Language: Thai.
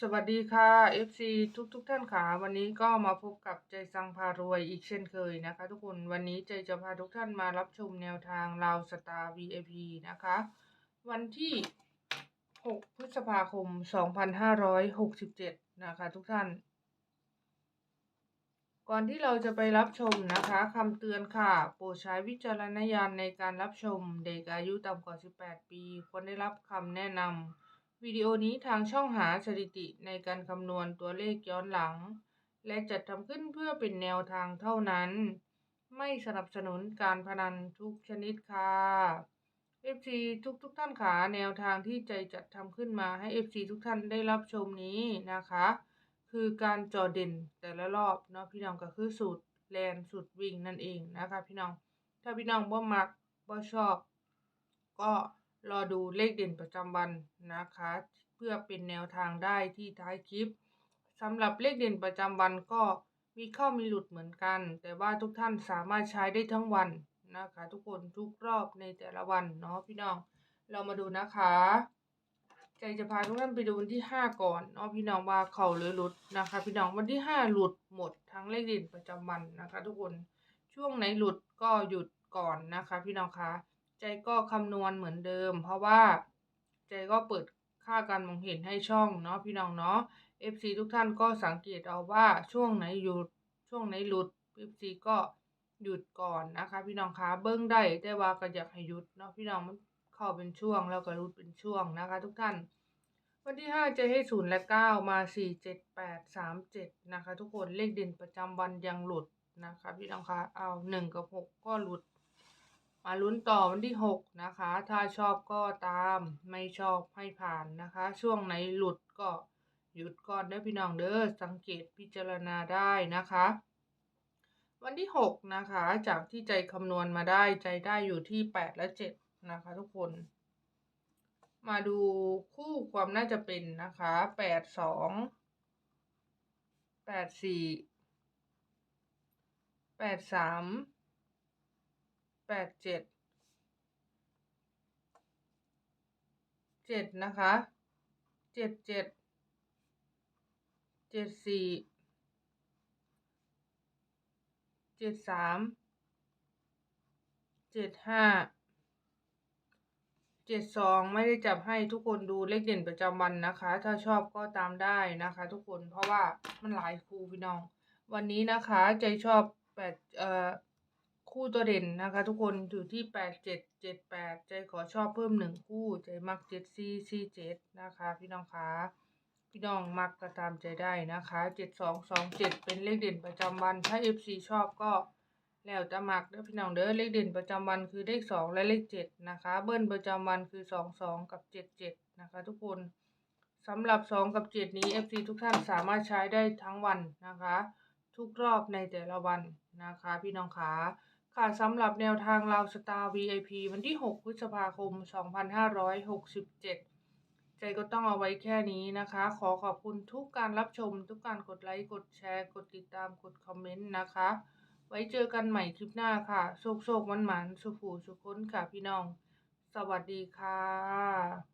สวัสดีค่ะ FC ทุกทุกท่านค่ะวันนี้ก็มาพบกับใจสังพารวยอีกเช่นเคยนะคะ ทุกคนวันนี้ใจจะพาทุกท่านมารับชมแนวทางลาวสตาร์ VIP นะคะ วันที่ 6 พฤษภาคม 2567 นะคะทุกท่าน ก่อนที่เราจะไปรับชมนะคะคำเตือนค่ะ โปรดใช้วิจารณญาณในการรับชมเด็กอายุต่ำกว่า 18 ปี ควรได้รับคำแนะนำ วิดีโอนี้ทางช่องหาสถิติในการคำนวณตัวเลขย้อนหลัง และจัดทำขึ้นเพื่อเป็นแนวทางเท่านั้น ไม่สนับสนุนการพนันทุกชนิดค่ะ FC ทุกทุกท่านขาแนวทางที่ใจจัดทำขึ้นมาให้ FC ทุกท่านได้รับชมนี้นะคะ คือการจอเด่นแต่ละรอบเนาะพี่น้องก็คือสูตรแลนสูตรวิ่งนั่นเองนะคะ พี่น้องถ้าพี่น้องบ่มักบ่ชอบ ก็ รอดูเลขเด่นประจำวันนะคะ เพื่อเป็นแนวทางได้ที่ท้ายคลิปสำหรับเลขเด่นประจำวันก็มีเข้ามีหลุดเหมือนกัน แต่ว่าทุกท่านสามารถใช้ได้ทั้งวันนะคะ ทุกคนทุกรอบในแต่ละวันเนาะพี่น้อง เรามาดูนะคะ ใจจะพาทุกท่านไปดูวันที่ห้าก่อนเนาะพี่น้องว่าเขาหรือหลุดนะคะ พี่น้องวันที่ห้าหลุดหมดทั้งเลขเด่นประจำวันนะคะ ทุกคนช่วงไหนหลุดก็หยุดก่อนนะคะ พี่น้องคะ ใจก็คำนวณเหมือนเดิม เพราะว่าใจก็เปิดค่าการมองเห็นให้ช่องเนาะพี่น้องเนาะ FC ทุกท่านก็สังเกตเอาว่าช่วงไหนหยุดช่วงไหนหลุด FC ก็หยุดก่อนนะคะ พี่น้องคะเบิ้งได้แต่ว่าก็อยากให้หยุดเนาะพี่น้องมันเข้าเป็นช่วงแล้วก็หลุดเป็นช่วงนะคะ ทุกท่าน วันที่ห้าจะให้ศูนย์และเก้ามาสี่เจ็ดแปดสามเจ็ดนะคะ ทุกคนเลขเด่นประจำวันยังหลุดนะคะ พี่น้องคะเอาหนึ่งกับหกก็หลุด มาลุ้นต่อวันที่หกนะคะ ถ้าชอบก็ตามไม่ชอบให้ผ่านนะคะ ช่วงไหนหลุดก็หยุดก่อนเด้อพี่น้องเด้อสังเกตพิจารณาได้นะคะ วันที่หกนะคะ จากที่ใจคำนวณมาได้ใจได้อยู่ที่แปดและเจ็ดนะคะ ทุกคน มาดูคู่ความน่าจะเป็นนะคะแปดสองแปดสี่แปดสาม แปดเจ็ดเจ็ดนะคะเจ็ดเจ็ดเจ็ดสี่เจ็ดสามเจ็ดห้าเจ็ดสองไม่ได้จับให้ทุกคนดูเลขเด่นประจำวันนะคะ ถ้าชอบก็ตามได้นะคะ ทุกคนเพราะว่ามันหลายคู่พี่น้อง วันนี้นะคะใจชอบแปดเอ่อ คู่ตัวเด่นนะคะ ทุกคนอยู่ที่แปดเจ็ดเจ็ดแปดใจขอชอบเพิ่มหนึ่งคู่ใจมักเจ็ดสี่สี่เจ็ดนะคะ พี่น้องคะพี่น้องมักก็ตามใจได้นะคะเจ็ดสองสองเจ็ดเป็นเลขเด่นประจำวันถ้าเอฟซีชอบก็แล้วจะมักเด้อพี่น้องเด้อเลขเด่นประจำวันคือเลขสองและเลขเจ็ดนะคะ เบิ้ลประจำวันคือสองสองกับเจ็ดเจ็ดนะคะ ทุกคนสำหรับสองกับเจ็ดนี้ FC ทุกท่านสามารถใช้ได้ทั้งวันนะคะ ทุกรอบในแต่ละวันนะคะ พี่น้องขา ค่ะสำหรับแนวทางเราสตาร์ VIP วันที่ 6 พฤษภาคม 2567 ใจก็ต้องเอาไว้แค่นี้นะคะ ขอขอบคุณทุกการรับชม ทุกการกดไลค์ กดแชร์ กดติดตาม กดคอมเมนต์นะคะ ไว้เจอกันใหม่คลิปหน้าค่ะ โชคโชคมันหมันสุขูสุขค้นค่ะพี่น้อง สวัสดีค่ะ